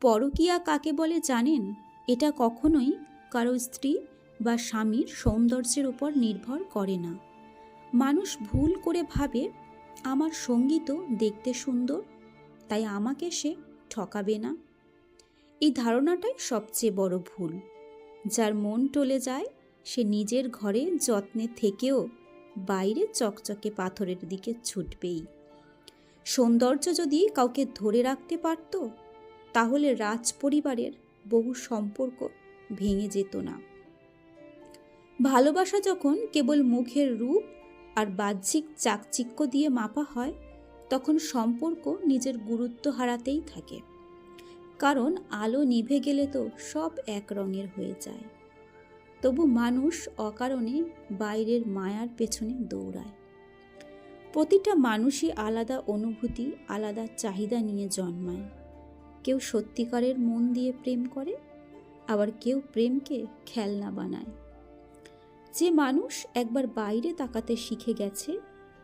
পরকীয়া কাকে বলে জানেন? এটা কখনোই কারও স্ত্রী বা স্বামীর সৌন্দর্যের উপর নির্ভর করে না। মানুষ ভুল করে ভাবে, আমার সঙ্গী তো দেখতে সুন্দর, তাই আমাকে সে ঠকাবে না। এই ধারণাটাই সবচেয়ে বড় ভুল। যার মন টলে যায়, সে নিজের ঘরে যত্নে থেকেও বাইরে চকচকে পাথরের দিকে ছুটবেই। সৌন্দর্য যদি কাউকে ধরে রাখতে পারত তাহলে রাজ পরিবারের বহু সম্পর্ক ভেঙে যেত না। ভালোবাসা যখন কেবল মুখের রূপ আর বাহ্যিক চাকচিক্য দিয়ে মাপা হয়, তখন সম্পর্ক নিজের গুরুত্ব হারাতেই থাকে। কারণ আলো নিভে গেলে তো সব এক রঙের হয়ে যায়। তবু মানুষ অকারণে বাইরের মায়ার পেছনে দৌড়ায়। প্রতিটা মানুষই আলাদা অনুভূতি, আলাদা চাহিদা নিয়ে জন্মায়। কেউ সত্যিকারের মন দিয়ে প্রেম করে, আবার কেউ প্রেমকে খেলনা বানায়। যে মানুষ একবার বাইরে তাকাতে শিখে গেছে,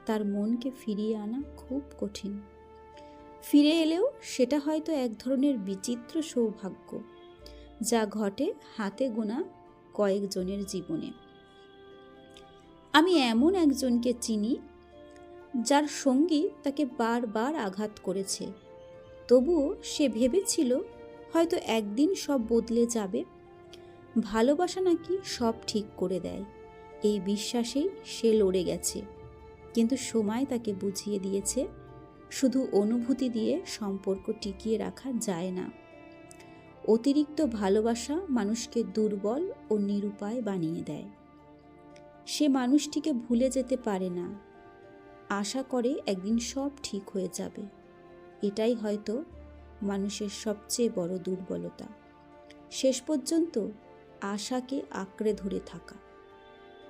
তার মনকে ফিরিয়ে আনা খুব কঠিন। ফিরে এলেও সেটা হয়তো এক ধরনের বিচিত্র সৌভাগ্য, যা ঘটে হাতে গোনা কয়েকজনের জীবনে। আমি এমন একজনকে চিনি, যার সঙ্গী তাকে বারবার আঘাত করেছে তবুও সে ভেবেছিল হয়তো একদিন সব বদলে যাবে। ভালোবাসা নাকি সব ঠিক করে দেয়। এই বিশ্বাসেই সে লড়ে গেছে। কিন্তু সময় তাকে বুঝিয়ে দিয়েছে, শুধু অনুভূতি দিয়ে সম্পর্ক টিকিয়ে রাখা যায় না। অতিরিক্ত ভালোবাসা মানুষকে দুর্বল ও নিরুপায় বানিয়ে দেয়। সে মানুষটিকে ভুলে যেতে পারে না। আশা করে একদিন সব ঠিক হয়ে যাবে। এটাই হয়তো মানুষের সবচেয়ে বড় দুর্বলতা। শেষ পর্যন্ত আশাকে আঁকড়ে ধরে থাকা।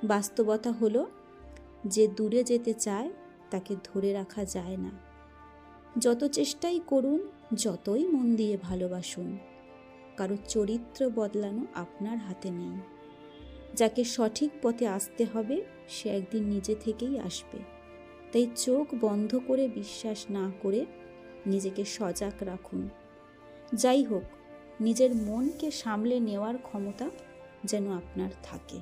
বাস্তবতা হলো, যে দূরে যেতে চায়, তাকে ধরে রাখা যায় না। যত চেষ্টাই করুন, যতই মন দিয়ে ভালোবাসুন, কারও চরিত্র বদলানো আপনার হাতে নেই। যাকে সঠিক পথে আসতে হবে, সে একদিন নিজে থেকেই আসবে। তাই চোখ বন্ধ করে বিশ্বাস না করে নিজেকে সজাগ রাখুন। যাই হোক নিজের মনকে সামলে নেওয়ার ক্ষমতা যেন আপনার থাকে।